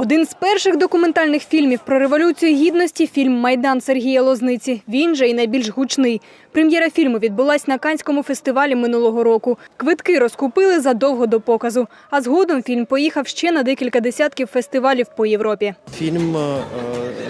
Один з перших документальних фільмів про революцію гідності фільм Майдан Сергія Лозниці. Він же і найбільш гучний. Прем'єра фільму відбулась на Канському фестивалі минулого року. Квитки розкупили задовго до показу. А згодом фільм поїхав ще на декілька десятків фестивалів по Європі. Фільм э,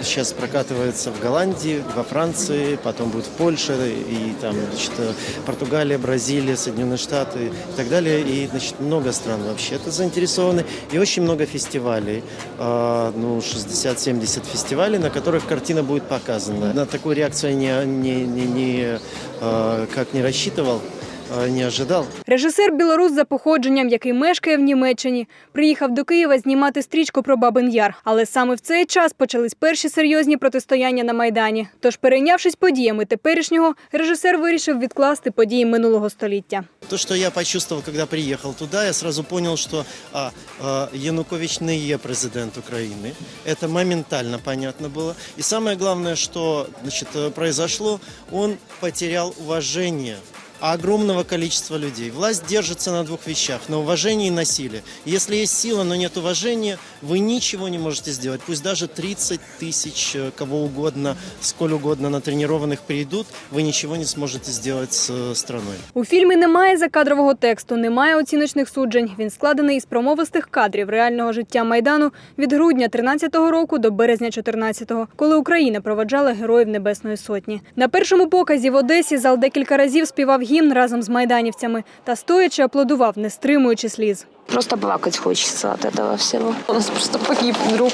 сейчас прокатывается в Голландии, во Франции, потом будет в Польше, и там, значит, э, Португалия, Бразилия, Соединенные Штаты и так далее. И, значит, много стран вообще это заинтересованы. И очень много фестивалей, э, ну, 60-70 фестивалей, на которых картина будет показана. На такую реакцию я не, не, не, не, э, как не рассчитывал, э, не ожидал. Режисер білорус за походженням, який мешкає в Німеччині, приїхав до Києва знімати стрічку про Бабин Яр. Але саме в цей час почались перші серйозні протистояння на майдані. Тож, перейнявшись подіями теперішнього, режисер вирішив відкласти події минулого століття. То, что я почувствовал, когда приехал туда, я сразу понял, что а, а, Янукович не є президент Украины. Это моментально понятно было. И самое главное, что значит, э, произошло, он потерял уважение огромного количества людей. Власть держится на двух вещах, на уважении и насилии. Если есть сила, но нет уважения, вы ничего не можете сделать. Пусть даже 30 тысяч э, кого угодно, сколь угодно натренированных придут, вы ничего не сможете сделать с э, страной. У фільмі немає закадрового тексту, немає оціночних суджень. Він складений із промовистих кадрів реального життя майдану від грудня 13-го року до березня 14-го, коли Україна проводжала героїв Небесної Сотні. На першому показі в Одесі зал декілька разів співав гімн разом з майданівцями та стоячи аплодував, не стримуючи сліз. Просто плакать хочется от этого всего. У нас просто погиб друг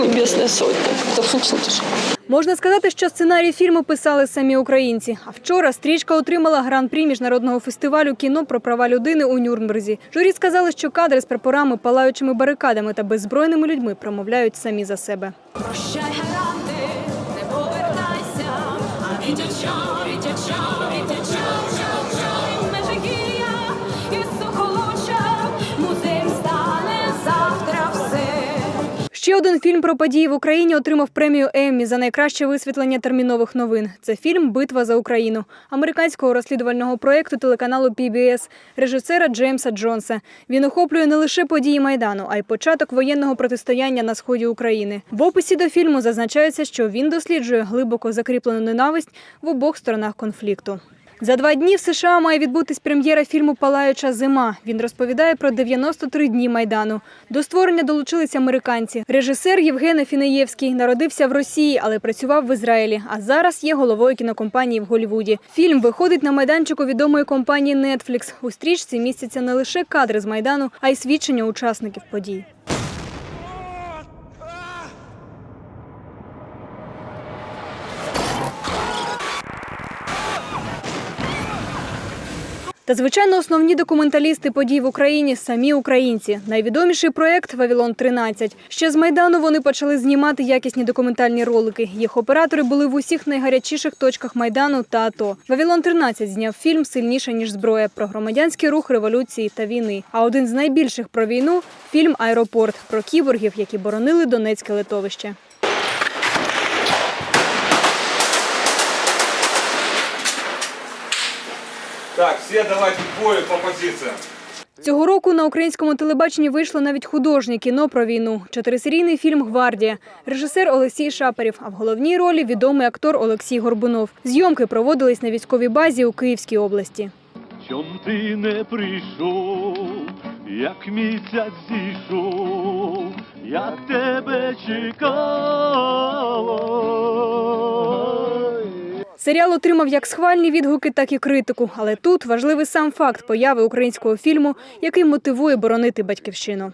Небесная сотня. Это очень тяжело. Можна сказати, що сценарій фільму писали самі українці. А вчора стрічка отримала гран-прі міжнародного фестивалю кіно про права людини у Нюрнберзі. Журі сказали, що кадри з прапорами, палаючими барикадами та беззбройними людьми промовляють самі за себе. Прощай, гаранти, не повертайся, а вітячо, вітячо, Ще один фільм про події в Україні отримав премію Еммі за найкраще висвітлення термінових новин. Це фільм Битва за Україну американського розслідувального проєкту телеканалу PBS, режисера Джеймса Джонса. Він охоплює не лише події майдану, а й початок воєнного протистояння на сході України. В описі до фільму зазначається, що він досліджує глибоко закріплену ненависть в обох сторонах конфлікту. За два дні в США має відбутись прем'єра фільму Палаюча зима. Він розповідає про 93 дні майдану. До створення долучились американці. Режисер Євген Фінеєвський народився в Росії, але працював в Ізраїлі. А зараз є головою кінокомпанії в Голлівуді. Фільм виходить на майданчику відомої компанії Netflix. У стрічці містяться не лише кадри з майдану, а й свідчення учасників подій. Та звичайно, основні документалісти подій в Україні самі українці. Найвідоміший проект Вавілон 13 Ще з майдану вони почали знімати якісні документальні ролики. Їх оператори були в усіх найгарячіших точках майдану та АТО. Вавілон 13 зняв фільм Сильніше ніж зброя про громадянський рух революції та війни. А один з найбільших про війну фільм Аеропорт про кіборгів, які боронили Донецьке литовище. Так, все давайте к бою по позициям. Цього року на українському телебаченні вийшло навіть художнє кіно про війну. Чотирисерійний фільм Гвардія. Режисер Олексій Шапарів, а в головній ролі відомий актор Олексій Горбунов. Зйомки проводились на військовій базі у Київській області. Чом ти не прийшов, як місяць зійшов, я тебе чекала. Серіал отримав як схвальні відгуки, так і критику. Але тут важливий сам факт появи українського фільму, який мотивує боронити батьківщину.